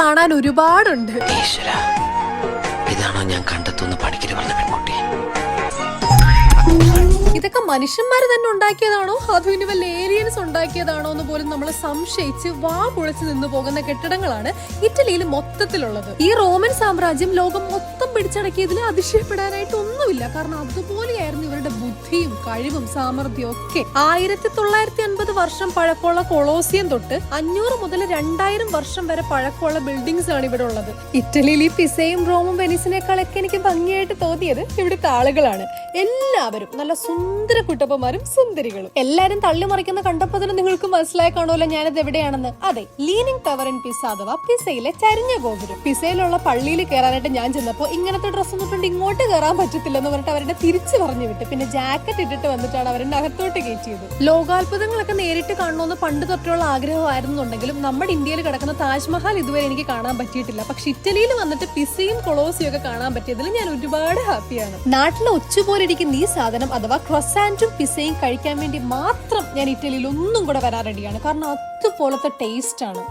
കാണാൻ ഒരുപാടുണ്ട്. ഇതാണോ ഞാൻ കണ്ടെത്തുന്ന പണിക്കര് പറഞ്ഞ പെൺകുട്ടി? ഇതൊക്കെ മനുഷ്യന്മാർ തന്നെ ഉണ്ടാക്കിയതാണോ? അതോ ഇനി വല്ല ഏലിയൻസ് ഉണ്ടാക്കിയതാണോ എന്ന് പോലും നമ്മൾ സംശയിച്ച് വാ പൊളിച്ച് നിന്ന് പോകുന്ന കെട്ടിടങ്ങളാണ് ഇറ്റലിയിൽ മൊത്തത്തിലുള്ളത്. ഈ റോമൻ സാമ്രാജ്യം ലോകം പിടിച്ചടക്കിയതിൽ അതിശയപ്പെടാനായിട്ട് ഒന്നുമില്ല കാരണം അതുപോലെയായിരുന്നു ഇവരുടെ ബുദ്ധിയും കഴിവും സാമർഥ്യവും ഒക്കെ. ആയിരത്തി തൊള്ളായിരത്തി അൻപത് വർഷം പഴക്കമുള്ള കൊളോസിയം തൊട്ട് അഞ്ഞൂറ് മുതൽ രണ്ടായിരം വർഷം വരെ പഴക്കമുള്ള ബിൽഡിംഗ്സ് ആണ് ഇവിടെ ഉള്ളത്. ഇറ്റലിയിൽ ഈ പിസയും റോമും വെനീസിനേക്കാളൊക്കെ എനിക്ക് ഭംഗിയായിട്ട് തോന്നിയത് ഇവിടുത്തെ ആളുകളാണ്. എല്ലാവരും നല്ല സുന്ദര കുട്ടപ്പന്മാരും സുന്ദരികളും. എല്ലാരും തള്ളിമറിക്കുന്ന കണ്ടപ്പോ തന്നെ നിങ്ങൾക്ക് മനസ്സിലായി കാണുമല്ലോ ഞാനത് എവിടെയാണെന്ന്. അതെ ലീനിങ് ടവർ ഇൻ പിസ അഥവാ പിസയിലെ ചരിഞ്ഞ ഗോപുരം. പിസയിലുള്ള പള്ളിയിൽ കയറാനായിട്ട് ഞാൻ ചെന്നപ്പോ ഇങ്ങനത്തെ ഡ്രസ്സ് ഒന്നിട്ടുണ്ട് ഇങ്ങോട്ട് കയറാൻ പറ്റത്തില്ലെന്ന് പറഞ്ഞിട്ട് അവരുടെ തിരിച്ചു പറഞ്ഞു വിട്ട്. പിന്നെ ജാക്കറ്റ് ഇട്ടിട്ട് വന്നിട്ടാണ് അവരുടെ അകത്തോട്ട് കയറ്റിയത്. ലോകാത്ഭുതങ്ങളൊക്കെ നേരിട്ട് കാണണമെന്ന് പണ്ട് തൊട്ടുള്ള ആഗ്രഹമായിരുന്നുണ്ടെങ്കിലും നമ്മുടെ ഇന്ത്യയിൽ കിടക്കുന്ന താജ്മഹൽ ഇതുവരെ എനിക്ക് കാണാൻ പറ്റിയിട്ടില്ല. പക്ഷെ ഇറ്റലിയിൽ വന്നിട്ട് പിസയും കൊളോസിയും ഒക്കെ കാണാൻ പറ്റിയതിൽ ഞാൻ ഒരുപാട് ഹാപ്പിയാണ് നാട്ടിലെ ഒച്ചുപോലിരിക്കുന്ന ഈ സാധനം അഥവാ ക്രൊസാന്റും പിസയും കഴിക്കാൻ വേണ്ടി മാത്രം ഞാൻ ഇറ്റലിയിൽ ഒന്നും കൂടെ വരാൻ റെഡിയാണ് കാരണം അതുപോലത്തെ ടേസ്റ്റ് ആണ്.